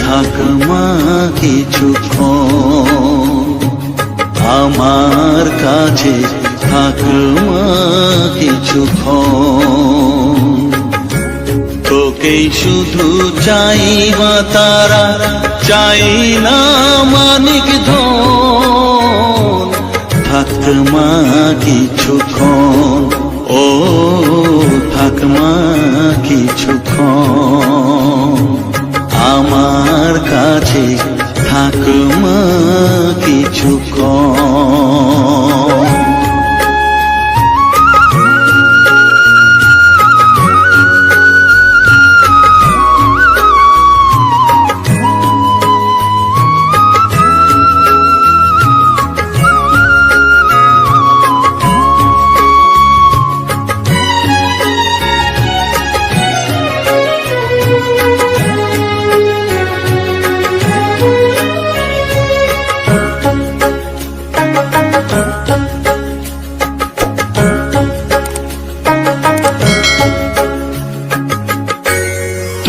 থাকমা কিছুক্ষণ আমার কাছে থাকমা তোকেই শুধু চাই মা তারা, চাই না মানিক ধন। থাকমা কিছুক্ষণ ও থাকমা কিছু কিছুক্ষণ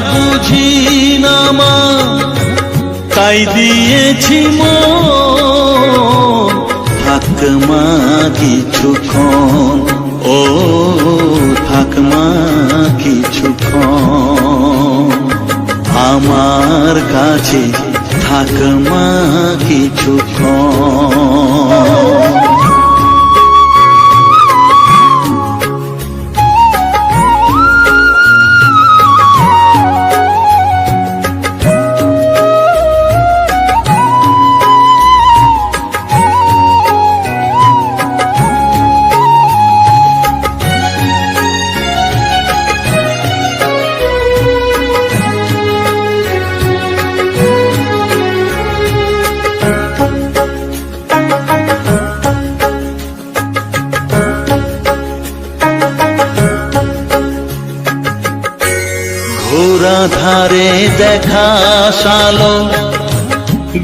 বুঝি না মা, তাই দিয়েছি মন। থাক মা কিছুক্ষণ ও, থাক মা কিছুক্ষণ আমার কাছে থাক মা কিছুক্ষণ ঘোরা ধারে দেখা সালো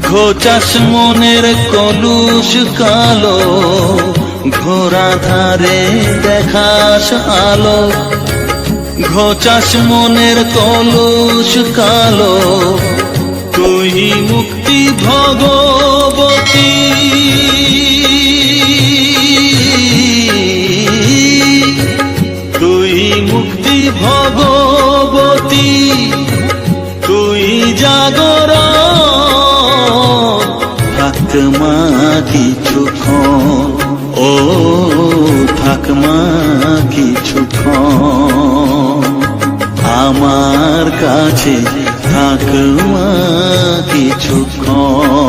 ঘোচাস মনের কলুষ কালো ঘোরা ধারে দেখাস আলো ঘোচাস মনের কলুষ কালো, তুই মুক্তি ভগবতী। ভগবতী তুই জাগর। থাকমা কিছুক্ষণ ও থাকমা কিছুক্ষণ আমার কাছে থাকমা কিছুক্ষণ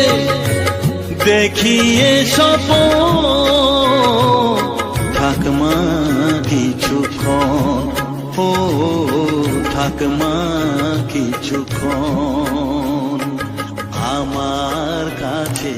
দেখিয়ে সপ থাকমা কিছুক্ষণ ও থাকমা কিছুক্ষণ আমার কাছে